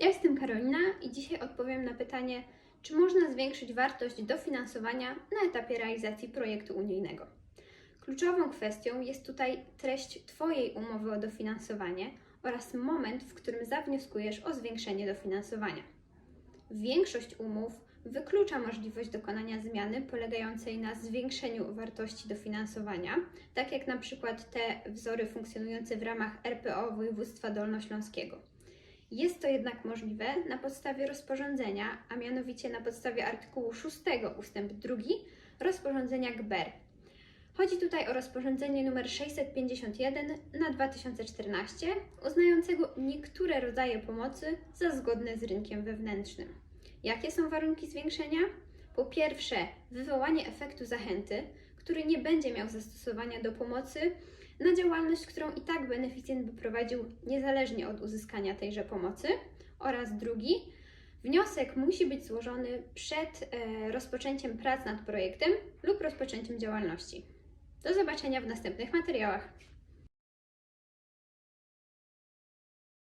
Ja jestem Karolina i dzisiaj odpowiem na pytanie, czy można zwiększyć wartość dofinansowania na etapie realizacji projektu unijnego. Kluczową kwestią jest tutaj treść Twojej umowy o dofinansowanie oraz moment, w którym zawnioskujesz o zwiększenie dofinansowania. Większość umów wyklucza możliwość dokonania zmiany polegającej na zwiększeniu wartości dofinansowania, tak jak na przykład te wzory funkcjonujące w ramach RPO województwa dolnośląskiego. Jest to jednak możliwe na podstawie rozporządzenia, a mianowicie na podstawie artykułu 6 ustęp 2 rozporządzenia GBER. Chodzi tutaj o rozporządzenie nr 651 na 2014, uznającego niektóre rodzaje pomocy za zgodne z rynkiem wewnętrznym. Jakie są warunki zwiększenia? Po pierwsze, wywołanie efektu zachęty, który nie będzie miał zastosowania do pomocy na działalność, którą i tak beneficjent by prowadził niezależnie od uzyskania tejże pomocy. Oraz drugi, wniosek musi być złożony przed e, rozpoczęciem prac nad projektem lub rozpoczęciem działalności. Do zobaczenia w następnych materiałach.